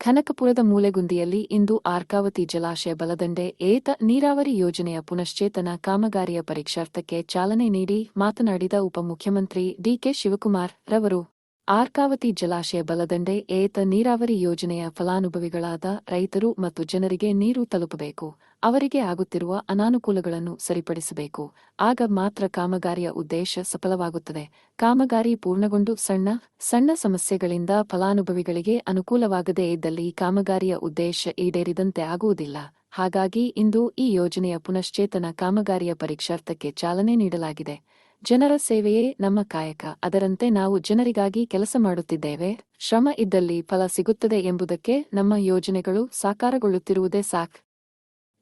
ಕನಕಪುರದ ಮೂಲೆಗುಂದಿಯಲ್ಲಿ ಇಂದು ಆರ್ಕಾವತಿ ಜಲಾಶಯ ಬಲದಂಡೆ ಏತ ನೀರಾವರಿ ಯೋಜನೆಯ ಪುನಶ್ಚೇತನ ಕಾಮಗಾರಿಯ ಪರೀಕ್ಷಾರ್ಥಕ್ಕೆ ಚಾಲನೆ ನೀಡಿ ಮಾತನಾಡಿದ ಉಪಮುಖ್ಯಮಂತ್ರಿ ಡಿಕೆ ಶಿವಕುಮಾರ್ ರವರು. ಆರ್ಕಾವತಿ ಜಲಾಶಯ ಬಲದಂಡೆ ಏತ ನೀರಾವರಿ ಯೋಜನೆಯ ಫಲಾನುಭವಿಗಳಾದ ರೈತರು ಮತ್ತು ಜನರಿಗೆ ನೀರು ತಲುಪಬೇಕು. ಅವರಿಗೆ ಆಗುತ್ತಿರುವ ಅನಾನುಕೂಲಗಳನ್ನು ಸರಿಪಡಿಸಬೇಕು. ಆಗ ಮಾತ್ರ ಕಾಮಗಾರಿಯ ಉದ್ದೇಶ ಸಫಲವಾಗುತ್ತದೆ. ಕಾಮಗಾರಿ ಪೂರ್ಣಗೊಂಡು ಸಣ್ಣ ಸಣ್ಣ ಸಮಸ್ಯೆಗಳಿಂದ ಫಲಾನುಭವಿಗಳಿಗೆ ಅನುಕೂಲವಾಗದೇ ಇದ್ದಲ್ಲಿ ಕಾಮಗಾರಿಯ ಉದ್ದೇಶ ಈಡೇರಿದಂತೆ ಆಗುವುದಿಲ್ಲ. ಹಾಗಾಗಿ ಇಂದು ಈ ಯೋಜನೆಯ ಪುನಶ್ಚೇತನ ಕಾಮಗಾರಿಯ ಪರೀಕ್ಷಾರ್ಥಕ್ಕೆ ಚಾಲನೆ ನೀಡಲಾಗಿದೆ. ಜನರ ಸೇವೆಯೇ ನಮ್ಮ ಕಾಯಕ. ಅದರಂತೆ ನಾವು ಜನರಿಗಾಗಿ ಕೆಲಸ ಮಾಡುತ್ತಿದ್ದೇವೆ. ಶ್ರಮ ಇದ್ದಲ್ಲಿ ಫಲ ಸಿಗುತ್ತದೆ ಎಂಬುದಕ್ಕೆ ನಮ್ಮ ಯೋಜನೆಗಳು ಸಾಕಾರಗೊಳ್ಳುತ್ತಿರುವುದೇ ಸಾಕ್.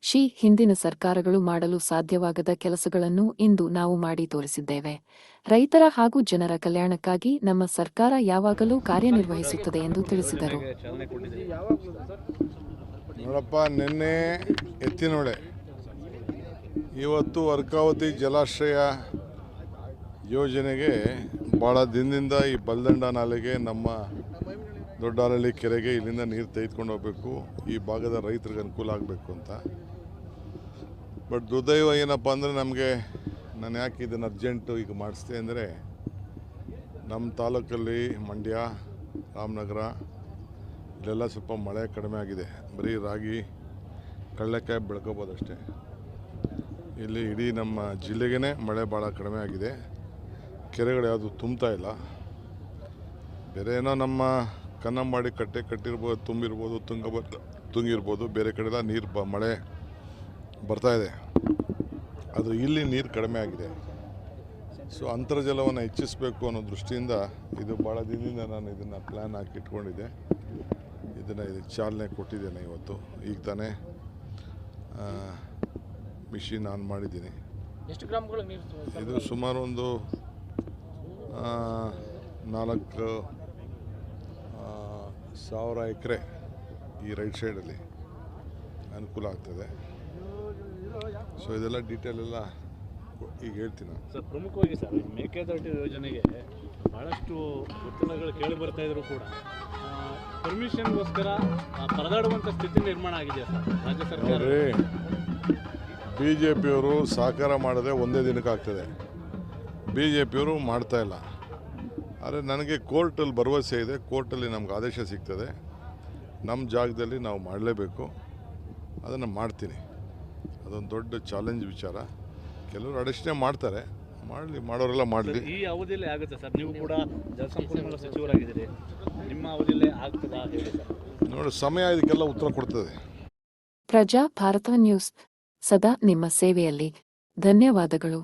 ಶಿ ಹಿಂದಿನ ಸರ್ಕಾರಗಳು ಮಾಡಲು ಸಾಧ್ಯವಾಗದ ಕೆಲಸಗಳನ್ನು ಇಂದು ನಾವು ಮಾಡಿ ತೋರಿಸಿದ್ದೇವೆ. ರೈತರ ಹಾಗೂ ಜನರ ಕಲ್ಯಾಣಕ್ಕಾಗಿ ನಮ್ಮ ಸರ್ಕಾರ ಯಾವಾಗಲೂ ಕಾರ್ಯನಿರ್ವಹಿಸುತ್ತದೆ ಎಂದು ತಿಳಿಸಿದರು. ನೋಡಪ್ಪ, ನಿನ್ನೆ ಎತ್ತಿನೊಳೆ ಇವತ್ತು ಅರ್ಕಾವತಿ ಜಲಾಶಯ ಯೋಜನೆಗೆ ಭಾಳ ದಿನದಿಂದ ಈ ಬಲ್ದಂಡ ನಾಲೆಗೆ ನಮ್ಮ ದೊಡ್ಡಾರಳ್ಳಿ ಕೆರೆಗೆ ಇಲ್ಲಿಂದ ನೀರು ತೆಗೆದುಕೊಂಡು ಹೋಗಬೇಕು. ಈ ಭಾಗದ ರೈತರಿಗೆ ಅನುಕೂಲ ಆಗಬೇಕು ಅಂತ. ಬಟ್ ದುರ್ದೈವ ಏನಪ್ಪ ಅಂದರೆ ನಮಗೆ ನಾನು ಯಾಕೆ ಇದನ್ನು ಅರ್ಜೆಂಟು ಈಗ ಮಾಡಿಸ್ದೆ ಅಂದರೆ ನಮ್ಮ ತಾಲೂಕಲ್ಲಿ ಮಂಡ್ಯ, ರಾಮನಗರ, ಇಲ್ಲೆಲ್ಲ ಸ್ವಲ್ಪ ಮಳೆ ಕಡಿಮೆ ಆಗಿದೆ. ಬರೀ ರಾಗಿ, ಕಡಲೆಕಾಯಿ ಬೆಳ್ಕೋಬೋದಷ್ಟೇ. ಇಲ್ಲಿ ಇಡೀ ನಮ್ಮ ಜಿಲ್ಲೆಗೇ ಮಳೆ ಭಾಳ ಕಡಿಮೆ ಆಗಿದೆ. ಕೆರೆಗಳು ಯಾವುದು ತುಂಬ್ತಾ ಇಲ್ಲ. ಬೇರೆ ಏನೋ ನಮ್ಮ ಕನ್ನಂಬಾಡಿ ಕಟ್ಟೆ ಕಟ್ಟಿರ್ಬೋದು ತುಂಬಿರ್ಬೋದು ತುಂಗಬ ತುಂಗಿರ್ಬೋದು ಬೇರೆ ಕಡೆ ಎಲ್ಲ ನೀರು ಬ ಮಳೆ ಬರ್ತಾಯಿದೆ ಇದೆ. ಅದು ಇಲ್ಲಿ ನೀರು ಕಡಿಮೆ ಆಗಿದೆ. ಸೊ ಅಂತರ್ಜಲವನ್ನು ಹೆಚ್ಚಿಸಬೇಕು ಅನ್ನೋ ದೃಷ್ಟಿಯಿಂದ ಇದು ಭಾಳ ದಿನದಿಂದ ನಾನು ಇದನ್ನು ಪ್ಲ್ಯಾನ್ ಹಾಕಿ ಇಟ್ಕೊಂಡಿದ್ದೆ. ಇದನ್ನು ಇದಕ್ಕೆ ಚಾಲನೆ ಕೊಟ್ಟಿದ್ದೇನೆ ಇವತ್ತು. ಈಗ ತಾನೇ ಮಿಷಿನ್ ಆನ್ ಮಾಡಿದ್ದೀನಿ. ಎಷ್ಟು ಗ್ರಾಮಗಳು ನೀರು ಇದು ಸುಮಾರು ಒಂದು ನಾಲ್ಕು ಸಾವಿರ ಎಕರೆ ಈ ರೈಟ್ ಸೈಡಲ್ಲಿ ಅನುಕೂಲ ಆಗ್ತದೆ. ಸೊ ಇದೆಲ್ಲ ಡೀಟೇಲ್ ಎಲ್ಲ ಈಗ ಹೇಳ್ತೀನಿ. ಸರ್ ಪ್ರಮುಖವಾಗಿ ಸರ್ ಮೇಕೆದಾಟು ಯೋಜನೆಗೆ ಭಾಳಷ್ಟು ಒತ್ತಡಗಳು ಕೇಳಿ ಬರ್ತಾ ಇದ್ರು ಕೂಡ. ಪರ್ಮಿಷನ್ಗೋಸ್ಕರ ಪರದಾಡುವಂಥ ಸ್ಥಿತಿ ನಿರ್ಮಾಣ ಆಗಿದೆ ಸರ್ ರಾಜ್ಯ ಸರ್ಕಾರ. ಬಿ ಜೆ ಪಿಯವರು ಸಹಕಾರ ಮಾಡದೆ ಒಂದೇ ದಿನಕ್ಕೆ ಆಗ್ತದೆ. ಬಿ ಜೆ ಪಿಯವರು ಮಾಡ್ತಾ ಇಲ್ಲ. ಆದರೆ ನನಗೆ ಕೋರ್ಟಲ್ಲಿ ಭರವಸೆ ಇದೆ ಕೋರ್ಟಲ್ಲಿ ನಮ್ಗೆ ಆದೇಶ ಸಿಗ್ತದೆ. ನಮ್ಮ ಜಾಗದಲ್ಲಿ ನಾವು ಮಾಡಲೇಬೇಕು. ಅದನ್ನು ಮಾಡ್ತೀನಿ. ಅದೊಂದು ದೊಡ್ಡ ಚಾಲೆಂಜ್ ವಿಚಾರ. ಕೆಲವರು ಅಡಚಣೆ ಮಾಡ್ತಾರೆ. ಮಾಡಲಿ ಮಾಡೋರೆಲ್ಲ ಮಾಡಲಿ. ಈ ಅವಧಿಯಲ್ಲೇ ಆಗುತ್ತೆ ಸರ್. ನೀವು ಕೂಡ ಜಲಸಂಪನ್ಮೂಲ ಸಚಿವರಾಗಿದ್ದೀರಿ. ನಿಮ್ಮ ಅವಧಿಯಲ್ಲೇ ಆಗ್ತದಾ ನೋಡಿ ಸಮಯ ಇದಕ್ಕೆಲ್ಲ ಉತ್ತರ ಕೊಡ್ತದೆ. ಪ್ರಜಾ ಭಾರತ ನ್ಯೂಸ್. ಸದಾ ನಿಮ್ಮ ಸೇವೆಯಲ್ಲಿ. ಧನ್ಯವಾದಗಳು.